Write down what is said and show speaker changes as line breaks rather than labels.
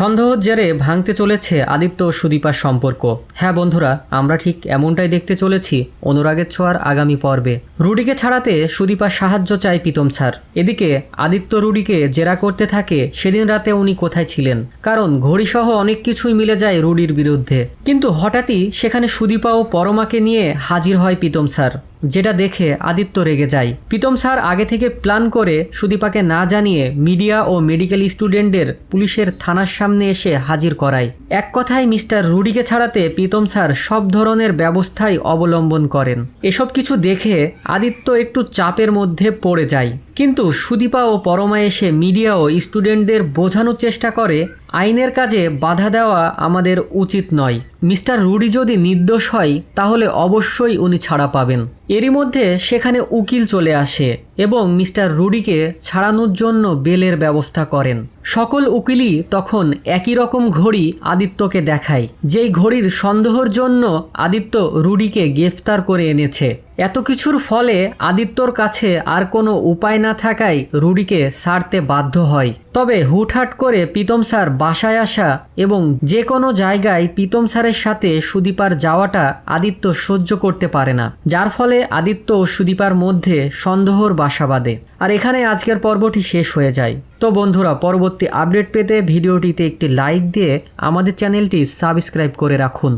সন্দেহ জেরে ভাঙতে চলেছে আদিত্য ও সুদীপার সম্পর্ক। হ্যাঁ বন্ধুরা, আমরা ঠিক এমনটাই দেখতে চলেছি অনুরাগের ছোঁয়ার আগামী পর্বে। রুডিকে ছাড়াতে সুদীপার সাহায্য চায় পিতম স্যার। এদিকে আদিত্য রুডিকে জেরা করতে থাকে সেদিন রাতে উনি কোথায় ছিলেন। কারণ ঘড়িসহ অনেক কিছুই মিলে যায় রুডির বিরুদ্ধে। কিন্তু হঠাৎই সেখানে সুদীপা ও পরমাকে নিয়ে হাজির হয় পিতম স্যার। যেটা দেখে আদিত্য রেগে যায়। প্রীতম স্যার আগে থেকে প্ল্যান করে সুদীপাকে না জানিয়ে মিডিয়া ও মেডিকেল স্টুডেন্টদের পুলিশের থানার সামনে এসে হাজির করায়। এক কথায় মিস্টার রুডিকে ছাড়াতে প্রীতম স্যার সব ধরনের ব্যবস্থাই অবলম্বন করেন। এসব কিছু দেখে আদিত্য একটু চাপের মধ্যে পড়ে যায়। কিন্তু সুদীপা ও পরমা এসে মিডিয়া ও স্টুডেন্টদের বোঝানোর চেষ্টা করে আইনের কাজে বাধা দেওয়া আমাদের উচিত নয়। মিস্টার রুডি যদি নির্দোষ হয়, তাহলে অবশ্যই উনি ছাড়া পাবেন। এরই মধ্যে সেখানে উকিল চলে আসে। এবং মিস্টার রুডিকে ছাড়ানোর জন্য বেলের ব্যবস্থা করেন। সকল উকিলই তখন একই রকম ঘড়ি আদিত্যকে দেখায়, যেই ঘড়ির সন্দেহর জন্য আদিত্য রুডিকে গ্রেফতার করে এনেছে। এত কিছুর ফলে আদিত্যর কাছে আর কোনো উপায় না থাকায় রুডিকে সারতে বাধ্য হয়। তবে হুটহাট করে প্রীতম স্যার বাসায় আসা এবং যে কোনো জায়গায় প্রীতম স্যারের সাথে সুদীপার যাওয়াটা আদিত্য সহ্য করতে পারে না, যার ফলে আদিত্য ও সুদীপার মধ্যে সন্দেহর বাসা বাঁধে আর এখানে আজকের পর্বটি শেষ হয়ে যায়। তো বন্ধুরা, পরবর্তী আপডেট পেতে ভিডিওটিতে একটি লাইক দিয়ে আমাদের চ্যানেলটি সাবস্ক্রাইব করে রাখুন।